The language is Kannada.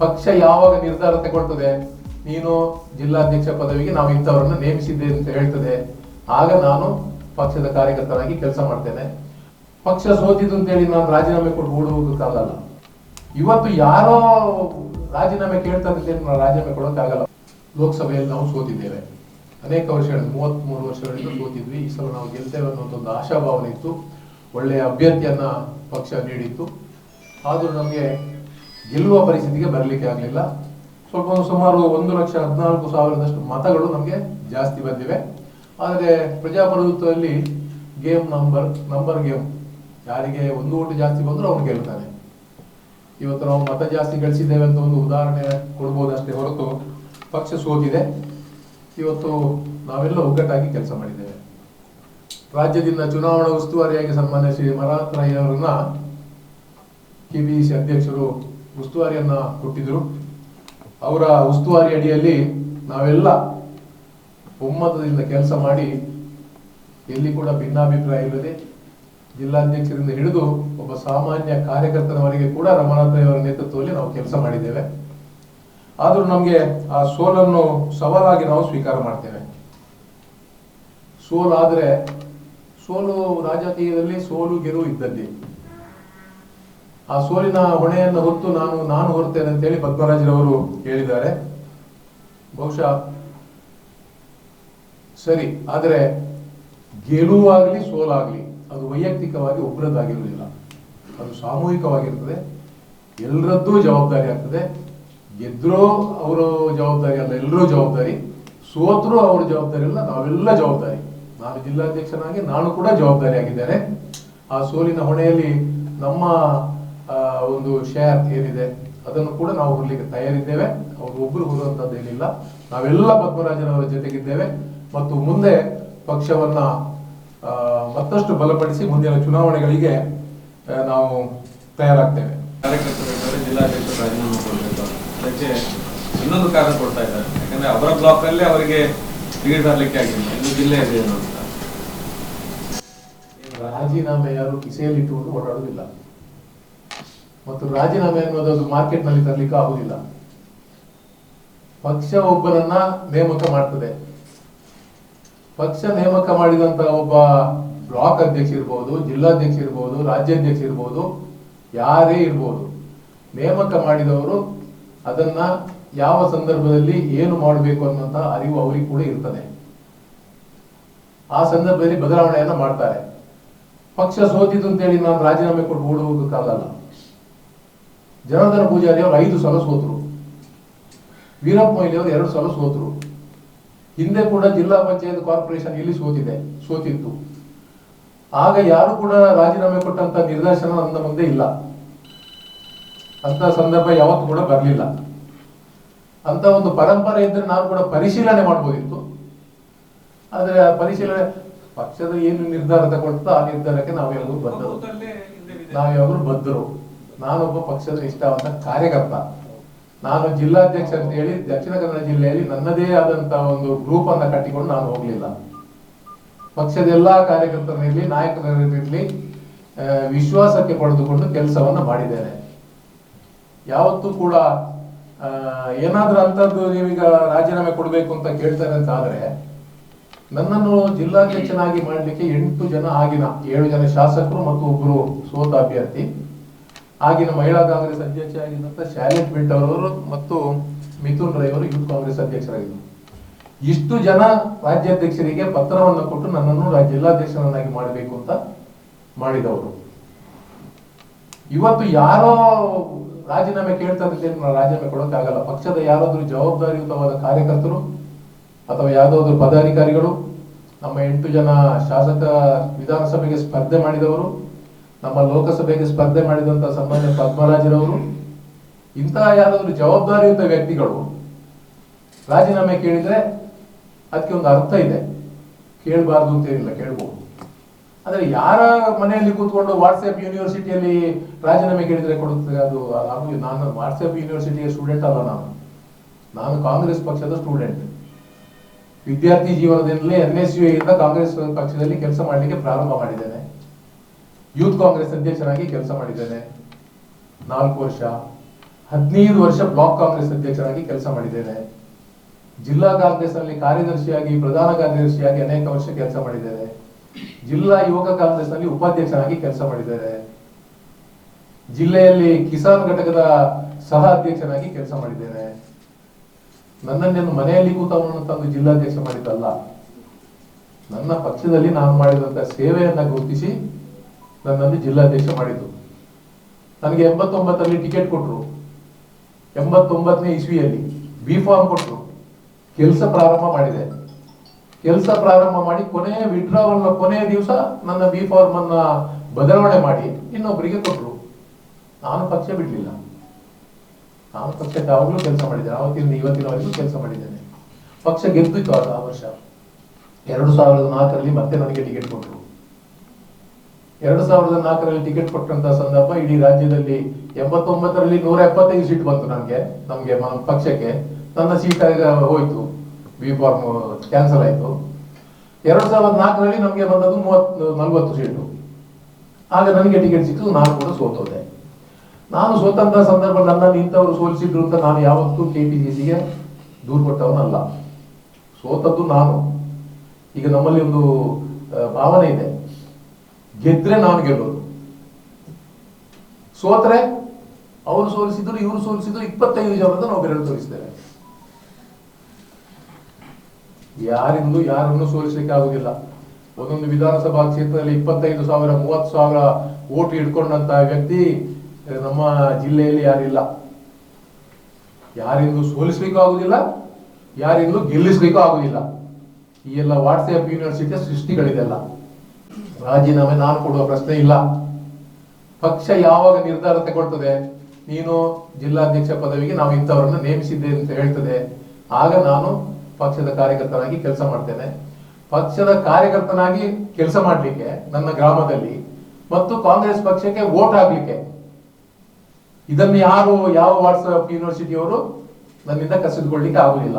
ಪಕ್ಷ ಯಾವಾಗ ನಿರ್ಧಾರ ತಗೊಳ್ತದೆ, ನೀನು ಜಿಲ್ಲಾಧ್ಯಕ್ಷ ಪದವಿಗೆ ನಾವು ಇಂಥವ್ರನ್ನ ನೇಮಿಸಿದ್ದೆ ಅಂತ ಹೇಳ್ತದೆ. ಆಗ ನಾನು ಪಕ್ಷದ ಕಾರ್ಯಕರ್ತನಾಗಿ ಕೆಲಸ ಮಾಡ್ತೇನೆ. ಪಕ್ಷ ಸೋತಿದ್ದು ಅಂತೇಳಿ ನಾನು ರಾಜೀನಾಮೆ ಕೊಟ್ಟು ಓಡುವುದಕ್ಕಾಗಲ್ಲ ಇವತ್ತು ಯಾರೋ ರಾಜೀನಾಮೆ ಕೇಳ್ತಾರೆ ನಾನು ರಾಜೀನಾಮೆ ಕೊಡೋಕ್ಕಾಗಲ್ಲ. ಲೋಕಸಭೆಯಲ್ಲಿ ನಾವು ಸೋತಿದ್ದೇವೆ. ಅನೇಕ ವರ್ಷಗಳಿಂದ ಮೂವತ್ಮೂರು ವರ್ಷಗಳಿಂದ ಸೋತಿದ್ವಿ. ಈ ಸಲ ನಾವು ಗೆಲ್ತೇವೆ ಅನ್ನೋ ಒಂದು ಆಶಾಭಾವನೆ ಇತ್ತು. ಒಳ್ಳೆಯ ಅಭ್ಯರ್ಥಿಯನ್ನ ಪಕ್ಷ ನೀಡಿತ್ತು. ಆದರೂ ನಮಗೆ ಗೆಲ್ಲುವ ಪರಿಸ್ಥಿತಿಗೆ ಬರಲಿಕ್ಕೆ ಆಗಲಿಲ್ಲ. ಸ್ವಲ್ಪ ಸುಮಾರು ಒಂದು ಲಕ್ಷ ಹದಿನಾಲ್ಕು ಸಾವಿರದಷ್ಟು ಮತಗಳು ನಮಗೆ ಜಾಸ್ತಿ ಬಂದಿವೆ. ಆದರೆ ಪ್ರಜಾಪ್ರಭುತ್ವದಲ್ಲಿ ಗೇಮ್ ನಂಬರ್ ನಂಬರ್ ಗೇಮ್ ಯಾರಿಗೆ ಒಂದು ಓಟು ಜಾಸ್ತಿ ಬಂದರೂ ಅವನು ಗೆಲ್ತಾನೆ ಇವತ್ತು ನಾವು ಮತ ಜಾಸ್ತಿ ಗಳಿಸಿದ್ದೇವೆ ಅಂತ ಒಂದು ಉದಾಹರಣೆ ಕೊಡ್ಬೋದಷ್ಟೇ ಹೊರತು ಪಕ್ಷ ಸೋತಿದೆ. ಇವತ್ತು ನಾವೆಲ್ಲ ಒಗ್ಗಟ್ಟಾಗಿ ಕೆಲಸ ಮಾಡಿದ್ದೇವೆ. ರಾಜ್ಯದಿಂದ ಚುನಾವಣಾ ಉಸ್ತುವಾರಿಯಾಗಿ ಸನ್ಮಾನ್ಯ ಶ್ರೀ ಮರಾತ್ ರೈ ಅವರನ್ನ ಅಧ್ಯಕ್ಷರು ಉಸ್ತುವಾರಿಯನ್ನ ಕೊಟ್ಟಿದ್ರು. ಅವರ ಉಸ್ತುವಾರಿ ಅಡಿಯಲ್ಲಿ ನಾವೆಲ್ಲ ಒಮ್ಮತದಿಂದ ಕೆಲಸ ಮಾಡಿ ಎಲ್ಲಿ ಕೂಡ ಭಿನ್ನಾಭಿಪ್ರಾಯ ಇಲ್ಲದೆ ಜಿಲ್ಲಾಧ್ಯಕ್ಷರಿಂದ ಹಿಡಿದು ಒಬ್ಬ ಸಾಮಾನ್ಯ ಕಾರ್ಯಕರ್ತನವರೆಗೆ ಕೂಡ ರಮನಾಥ್ ಅವರ ನೇತೃತ್ವದಲ್ಲಿ ನಾವು ಕೆಲಸ ಮಾಡಿದ್ದೇವೆ. ಆದರೂ ನಮಗೆ ಆ ಸೋಲನ್ನು ಸವಾಲಾಗಿ ನಾವು ಸ್ವೀಕಾರ ಮಾಡ್ತೇವೆ. ಸೋಲಾದರೆ ಸೋಲು ರಾಜಕೀಯದಲ್ಲಿ ಸೋಲು ಗೆಲುವು ಇದ್ದದ್ದೇ ಆ ಸೋಲಿನ ಹೊಣೆಯನ್ನು ಹೊತ್ತು ನಾನು ನಾನು ಹೊರ್ತೇನೆ ಅಂತೇಳಿ ಪದ್ಮರಾಜರವರು ಹೇಳಿದ್ದಾರೆ. ಬಹುಶಃ ಸರಿ, ಆದರೆ ಗೆಲುವಾಗಲಿ ಸೋಲಾಗಲಿ, ಅದು ವೈಯಕ್ತಿಕವಾಗಿ ಒಬ್ಬರದ್ದಾಗಿರಲಿಲ್ಲ ಅದು ಸಾಮೂಹಿಕವಾಗಿರ್ತದೆ. ಎಲ್ಲರದ್ದು ಜವಾಬ್ದಾರಿ ಆಗ್ತದೆ. ಗೆದ್ರೂ ಅವರ ಜವಾಬ್ದಾರಿ ಅಲ್ಲ ಎಲ್ಲರೂ ಜವಾಬ್ದಾರಿ. ಸೋತ್ರೂ ಅವರ ಜವಾಬ್ದಾರಿ ಅಲ್ಲ, ನಾವೆಲ್ಲ ಜವಾಬ್ದಾರಿ. ನಾನು ಜಿಲ್ಲಾಧ್ಯಕ್ಷನಾಗಿ, ನಾನು ಕೂಡ ಜವಾಬ್ದಾರಿ ಆಗಿದ್ದೇನೆ ಆ ಸೋಲಿನ ಹೊಣೆಯಲ್ಲಿ ನಮ್ಮ ಒಂದು ಶೇರ್ ಏನಿದೆ ಅದನ್ನು ಕೂಡ ನಾವು ಹೊರಲಿಕ್ಕೆ ತಯಾರಿದ್ದೇವೆ. ಅವರು ಒಬ್ಬರು ಹೊರುವಂತದ್ದೇನಿಲ್ಲ ನಾವೆಲ್ಲ ಪದ್ಮರಾಜನವರ ಜೊತೆಗಿದ್ದೇವೆ. ಮತ್ತು ಮುಂದೆ ಪಕ್ಷವನ್ನ ಮತ್ತಷ್ಟು ಬಲಪಡಿಸಿ ಮುಂದಿನ ಚುನಾವಣೆಗಳಿಗೆ ನಾವು ತಯಾರಾಗ್ತೇವೆ. ಕಾರ್ಯಕರ್ತರು ಜಿಲ್ಲಾಧ್ಯಕ್ಷರು ರಾಜೀನಾಮೆ ಕೊಡಬೇಕು. ಅದಕ್ಕೆ ಇನ್ನೊಂದು ಕಾರಣ ಕೊಡ್ತಾ ಇದ್ದಾರೆ. ಯಾಕಂದ್ರೆ ಅವರ ಬ್ಲಾಕ್ ಅಲ್ಲಿ ಅವರಿಗೆ ಟಿಕೆಟ್ ತರಲಿಕ್ಕೆ ಆಗಿಲ್ಲ. ಇನ್ನು ಜಿಲ್ಲೆ ಇದೆ ಅಂತ ರಾಜೀನಾಮೆ ಯಾರು ಕಿಸೆಯಲ್ಲಿ ಇಟ್ಟುಕೊಂಡು ಓಡಾಡುವುದಿಲ್ಲ. ಮತ್ತು ರಾಜೀನಾಮೆ ಅನ್ನೋದು ಅದು ಮಾರ್ಕೆಟ್ನಲ್ಲಿ ತರಲಿಕ್ಕೆ ಆಗುದಿಲ್ಲ. ಪಕ್ಷ ಒಬ್ಬರನ್ನ ನೇಮಕ ಮಾಡ್ತದೆ. ಪಕ್ಷ ನೇಮಕ ಮಾಡಿದಂತ ಒಬ್ಬ ಬ್ಲಾಕ್ ಅಧ್ಯಕ್ಷ ಇರ್ಬೋದು, ಜಿಲ್ಲಾಧ್ಯಕ್ಷ ಇರ್ಬೋದು, ರಾಜ್ಯಾಧ್ಯಕ್ಷ ಇರ್ಬೋದು, ಯಾರೇ ಇರ್ಬೋದು, ನೇಮಕ ಮಾಡಿದವರು ಅದನ್ನ ಯಾವ ಸಂದರ್ಭದಲ್ಲಿ ಏನು ಮಾಡಬೇಕು ಅನ್ನುವಂತಹ ಅರಿವು ಅವರಿಗೆ ಕೂಡ ಇರ್ತದೆ. ಆ ಸಂದರ್ಭದಲ್ಲಿ ಬದಲಾವಣೆಯನ್ನ ಮಾಡ್ತಾರೆ. ಪಕ್ಷ ಸೋತಿದ್ದು ಅಂತೇಳಿ ನಾನು ರಾಜೀನಾಮೆ ಕೊಟ್ಟು ಓಡುವುದಕ್ಕಾಗಲ್ಲ ಜನಾರ್ದನ ಪೂಜಾರಿ ಅವರು ಐದು ಸಲ ಸೋತರು. ವೀರಪ್ಪ ಮೊಯ್ಲಿ ಅವರು ಎರಡು ಸಲ ಸೋತರು. ಹಿಂದೆ ಕೂಡ ಜಿಲ್ಲಾ ಪಂಚಾಯತ್ ಕಾರ್ಪೊರೇಷನ್ ಇಲ್ಲಿ ಸೋತಿದೆ ಸೋತಿತ್ತು. ಆಗ ಯಾರು ಕೂಡ ರಾಜೀನಾಮೆ ಕೊಟ್ಟಂತ ನಿರ್ದೇಶನ ನನ್ನ ಮುಂದೆ ಇಲ್ಲ. ಅಂತ ಸಂದರ್ಭ ಯಾವತ್ತೂ ಕೂಡ ಬರಲಿಲ್ಲ. ಅಂತ ಒಂದು ಪರಂಪರೆ ಇದ್ರೆ ನಾನು ಕೂಡ ಪರಿಶೀಲನೆ ಮಾಡ್ಬೋದಿತ್ತು. ಆದ್ರೆ ಆ ಪರಿಶೀಲನೆ ಪಕ್ಷದ ಏನು ನಿರ್ಧಾರ ತಗೊಳ್ತಾ ಆ ನಿರ್ಧಾರಕ್ಕೆ ನಾವೆಲ್ಲರೂ ಬದ್ಧರು ನಾವು. ನಾವ್ಯಾವರು ಬದ್ಧರು. ನಾನೊಬ್ಬ ಪಕ್ಷದ ನಿಷ್ಠಾವಂತ ಕಾರ್ಯಕರ್ತ. ನಾನು ಜಿಲ್ಲಾಧ್ಯಕ್ಷ ಅಂತ ಹೇಳಿ ದಕ್ಷಿಣ ಕನ್ನಡ ಜಿಲ್ಲೆಯಲ್ಲಿ ನನ್ನದೇ ಆದಂತಹ ಒಂದು ಗ್ರೂಪ್ ಅನ್ನ ಕಟ್ಟಿಕೊಂಡು ನಾನು ಹೋಗ್ಲಿಲ್ಲ. ಪಕ್ಷದ ಎಲ್ಲಾ ಕಾರ್ಯಕರ್ತರಿರಲಿ, ನಾಯಕರಿರಲಿ ವಿಶ್ವಾಸಕ್ಕೆ ಪಡೆದುಕೊಂಡು ಕೆಲಸವನ್ನು ಮಾಡಿದ್ದೇನೆ. ಯಾವತ್ತೂ ಕೂಡ ಏನಾದ್ರೂ ಅಂತದ್ದು ನೀವೀಗ ರಾಜೀನಾಮೆ ಕೊಡಬೇಕು ಅಂತ ಕೇಳ್ತಾರೆ ಅಂತ ಆದ್ರೆ, ನನ್ನನ್ನು ಜಿಲ್ಲಾಧ್ಯಕ್ಷನಾಗಿ ಮಾಡಲಿಕ್ಕೆ ಎಂಟು ಜನ ಆಗಿನ, ಏಳು ಜನ ಶಾಸಕರು ಮತ್ತು ಒಬ್ಬರು ಸೋತ ಅಭ್ಯರ್ಥಿ. ಆಗಿನ ಮಹಿಳಾ ಕಾಂಗ್ರೆಸ್ ಅಧ್ಯಕ್ಷ ಆಗಿದ್ದಂತ ಶಾಲೆಟ್ ಬಿಟ್ ಅವರು ಮತ್ತು ಮಿಥುನ್ ರೈ ಅವರು ಯೂತ್ ಕಾಂಗ್ರೆಸ್ ಅಧ್ಯಕ್ಷರಾಗಿದ್ದರು. ಇಷ್ಟು ಜನ ರಾಜ್ಯಾಧ್ಯಕ್ಷರಿಗೆ ಪತ್ರವನ್ನು ಕೊಟ್ಟು ನನ್ನನ್ನು ಜಿಲ್ಲಾಧ್ಯಕ್ಷರನ್ನಾಗಿ ಮಾಡಬೇಕು ಅಂತ ಮಾಡಿದವರು. ಇವತ್ತು ಯಾರೋ ರಾಜೀನಾಮೆ ಕೇಳ್ತಾ ಇದ್ದೇನೆ ನಾನು ರಾಜೀನಾಮೆ ಕೊಡೋಕ್ಕಾಗಲ್ಲ. ಪಕ್ಷದ ಯಾರಾದರೂ ಜವಾಬ್ದಾರಿಯುತವಾದ ಕಾರ್ಯಕರ್ತರು ಅಥವಾ ಯಾವುದಾದ್ರು ಪದಾಧಿಕಾರಿಗಳು, ನಮ್ಮ ಎಂಟು ಜನ ಶಾಸಕ ವಿಧಾನಸಭೆಗೆ ಸ್ಪರ್ಧೆ ಮಾಡಿದವರು ನಮ್ಮ ಲೋಕಸಭೆಗೆ ಸ್ಪರ್ಧೆ ಮಾಡಿದಂತ ಸನ್ಮಾನ್ಯ ಪದ್ಮರಾಜರವರು, ಇಂತಹ ಯಾರಾದ್ರೂ ಜವಾಬ್ದಾರಿಯುತ ವ್ಯಕ್ತಿಗಳು ರಾಜೀನಾಮೆ ಕೇಳಿದ್ರೆ ಅದಕ್ಕೆ ಒಂದು ಅರ್ಥ ಇದೆ. ಕೇಳಬಾರ್ದು ಅಂತ ಏನಿಲ್ಲ, ಕೇಳ್ಬೋದು. ಆದ್ರೆ ಯಾರ ಮನೆಯಲ್ಲಿ ಕೂತ್ಕೊಂಡು ವಾಟ್ಸ್ಆಪ್ ಯೂನಿವರ್ಸಿಟಿಯಲ್ಲಿ ರಾಜೀನಾಮೆ ಕೇಳಿದ್ರೆ ಕೊಡುತ್ತೆ ಅದು ಅದು ನಾನು ವಾಟ್ಸ್ಆಪ್ ಯೂನಿವರ್ಸಿಟಿಯ ಸ್ಟೂಡೆಂಟ್ ಅಲ್ಲ ನಾನು. ನಾನು ಕಾಂಗ್ರೆಸ್ ಪಕ್ಷದ ಸ್ಟೂಡೆಂಟ್. ವಿದ್ಯಾರ್ಥಿ ಜೀವನದಿಂದಲೇ ಎನ್ ಎಸ್ ಯು ಕಾಂಗ್ರೆಸ್ ಪಕ್ಷದಲ್ಲಿ ಕೆಲಸ ಮಾಡಲಿಕ್ಕೆ ಪ್ರಾರಂಭ ಮಾಡಿದ್ದೇನೆ. ಯೂತ್ ಕಾಂಗ್ರೆಸ್ ಅಧ್ಯಕ್ಷನಾಗಿ ಕೆಲಸ ಮಾಡಿದ್ದೇನೆ. ನಾಲ್ಕು ವರ್ಷ, ಹದಿನೈದು ವರ್ಷ ಬ್ಲಾಕ್ ಕಾಂಗ್ರೆಸ್ ಅಧ್ಯಕ್ಷರಾಗಿ ಕೆಲಸ ಮಾಡಿದ್ದೇನೆ. ಜಿಲ್ಲಾ ಕಾಂಗ್ರೆಸ್ನಲ್ಲಿ ಕಾರ್ಯದರ್ಶಿಯಾಗಿ, ಪ್ರಧಾನ ಕಾರ್ಯದರ್ಶಿಯಾಗಿ ಅನೇಕ ವರ್ಷ ಕೆಲಸ ಮಾಡಿದ್ದೇನೆ. ಜಿಲ್ಲಾ ಯುವಕ ಕಾಂಗ್ರೆಸ್ನಲ್ಲಿ ಉಪಾಧ್ಯಕ್ಷರಾಗಿ ಕೆಲಸ ಮಾಡಿದ್ದೇನೆ. ಜಿಲ್ಲೆಯಲ್ಲಿ ಕಿಸಾನ್ ಘಟಕದ ಸಹ ಅಧ್ಯಕ್ಷನಾಗಿ ಕೆಲಸ ಮಾಡಿದ್ದೇನೆ. ನನ್ನನ್ನು ಮನೆಯಲ್ಲಿ ಕೂತವನನ್ನು ತಂದು ಜಿಲ್ಲಾಧ್ಯಕ್ಷ ಮಾಡಿದ್ದಲ್ಲ. ನನ್ನ ಪಕ್ಷದಲ್ಲಿ ನಾನು ಮಾಡಿದಂತ ಸೇವೆಯನ್ನ ಗುರುತಿಸಿ ನನ್ನನ್ನು ಜಿಲ್ಲಾಧ್ಯಕ್ಷ ಮಾಡಿದ್ದು. ನನಗೆ ಎಂಬತ್ತೊಂಬತ್ತರಲ್ಲಿ ಟಿಕೆಟ್ ಕೊಟ್ಟರು ಎಂಬತ್ತೊಂಬತ್ತನೇ ಇಸ್ವಿಯಲ್ಲಿ ಬಿ ಫಾರ್ಮ್ ಕೊಟ್ಟರು ಕೆಲಸ ಪ್ರಾರಂಭ ಮಾಡಿದೆ. ಕೆಲಸ ಪ್ರಾರಂಭ ಮಾಡಿ ಕೊನೆಯ ವಿಡ್ರಾವಲ್ ಕೊನೆಯ ದಿವಸ ನನ್ನ ಬಿ ಫಾರ್ಮ್ ಅನ್ನ ಬದಲಾವಣೆ ಮಾಡಿ ಇನ್ನೊಬ್ಬರಿಗೆ ಕೊಟ್ಟರು ನಾನು ಪಕ್ಷ ಬಿಡಲಿಲ್ಲ. ನಾನು ಪಕ್ಷಕ್ಕೆ ಯಾವಾಗಲೂ ಕೆಲಸ ಮಾಡಿದ್ದೇನೆ ಆವತ್ತಿನ ಇವತ್ತಿನವರೆಗೂ ಕೆಲಸ ಮಾಡಿದ್ದೇನೆ. ಪಕ್ಷ ಗೆದ್ದಿತ್ತು ಅದು ಆ ವರ್ಷ. ಎರಡು ಸಾವಿರದ ನಾಲ್ಕರಲ್ಲಿ ಮತ್ತೆ ನನಗೆ ಟಿಕೆಟ್ ಕೊಟ್ಟರು ಎರಡು ಸಾವಿರದ ನಾಲ್ಕರಲ್ಲಿ ಟಿಕೆಟ್ ಕೊಟ್ಟಂತ ಸಂದರ್ಭ ಇಡೀ ರಾಜ್ಯದಲ್ಲಿ ಎಂಬತ್ತೊಂಬತ್ತರಲ್ಲಿ ನೂರ ಎಪ್ಪತ್ತೈದು ಸೀಟ್ ಬಂತು ನಮಗೆ ನಮ್ಮ ಪಕ್ಷಕ್ಕೆ. ನನ್ನ ಸೀಟ್ ಹೋಯ್ತು. ಬಿ ಫಾರ್ಮ್ ಕ್ಯಾನ್ಸಲ್ ಆಯ್ತು. ಎರಡು ಸಾವಿರದ ನಾಲ್ಕರಲ್ಲಿ ನಮಗೆ ಬಂದದ್ದು ಮೂವತ್ತು ನಲ್ವತ್ತು ಸೀಟು ಆಗ ನನಗೆ ಟಿಕೆಟ್ ಸಿಕ್ಕಿತು, ನಾನು ಕೂಡ ಸೋತೋದೆ. ನಾನು ಸೋತಂತ ಸಂದರ್ಭ ನನ್ನನ್ನು ಇಂಥವ್ರು ಸೋಲಿಸಿದ್ರು ಅಂತ ನಾನು ಯಾವತ್ತೂ ಕೆ ಪಿ ಸಿ ಸಿಗೆ ದೂರು ಕೊಟ್ಟವನಲ್ಲ. ಸೋತದ್ದು ನಾನು. ಈಗ ನಮ್ಮಲ್ಲಿ ಒಂದು ಭಾವನೆ ಇದೆ. ಗೆದ್ರೆ ನಾನು ಗೆಲ್ಲೋದು. ಸೋತ್ರೆ, ಅವರು ಸೋಲಿಸಿದ್ರು, ಇವರು ಸೋಲಿಸಿದ್ರು, ಇಪ್ಪತ್ತೈದು ಜನರದ ನಾವು ಬೆರಳು ತೋರಿಸ್ತೇವೆ ಯಾರಿಂದು, ಯಾರನ್ನು ಸೋಲಿಸಲಿಕ್ಕೆ ಆಗುದಿಲ್ಲ. ಒಂದೊಂದು ವಿಧಾನಸಭಾ ಕ್ಷೇತ್ರದಲ್ಲಿ ಇಪ್ಪತ್ತೈದು ಸಾವಿರ, ಮೂವತ್ತು ಸಾವಿರ ಓಟ್ ಹಿಡ್ಕೊಂಡಂತ ವ್ಯಕ್ತಿ ನಮ್ಮ ಜಿಲ್ಲೆಯಲ್ಲಿ ಯಾರಿಲ್ಲ. ಯಾರಿಂದು ಸೋಲಿಸ್ಲಿಕ್ಕೂ ಆಗುದಿಲ್ಲ, ಯಾರಿಂದು ಗೆಲ್ಲಿಸ್ಲಿಕ್ಕೂ ಆಗುದಿಲ್ಲ. ಈ ಎಲ್ಲ ವಾಟ್ಸ್ಆಪ್ ಯೂನಿವರ್ಸಿಟಿಯ ಸೃಷ್ಟಿಗಳಿದೆಲ್ಲ. ರಾಜೀನಾಮೆ ನಾನು ಕೊಡುವ ಪ್ರಶ್ನೆ ಇಲ್ಲ. ಪಕ್ಷ ಯಾವಾಗ ನಿರ್ಧಾರ ತಗೊಳ್ತದೆ? ನೀನು ಜಿಲ್ಲಾಧ್ಯಕ್ಷ ಪದವಿಗೆ ನಾವು ಇಂಥವರನ್ನು ನೇಮಿಸಿದ್ದೆ ಅಂತ ಹೇಳ್ತದೆ. ಆಗ ನಾನು ಪಕ್ಷದ ಕಾರ್ಯಕರ್ತನಾಗಿ ಕೆಲಸ ಮಾಡ್ತೇನೆ. ಪಕ್ಷದ ಕಾರ್ಯಕರ್ತನಾಗಿ ಕೆಲಸ ಮಾಡಲಿಕ್ಕೆ ನನ್ನ ಗ್ರಾಮದಲ್ಲಿ ಮತ್ತು ಕಾಂಗ್ರೆಸ್ ಪಕ್ಷಕ್ಕೆ ವೋಟ್ ಹಾಕ್ಲಿಕ್ಕೆ. ಇದನ್ನು ಯಾರು ಯಾವ ವಾಟ್ಸ್ಆಪ್ ಯೂನಿವರ್ಸಿಟಿಯವರು ನನ್ನಿಂದ ಕಸಿದುಕೊಳ್ಳಿಕ್ಕೆ ಆಗುದಿಲ್ಲ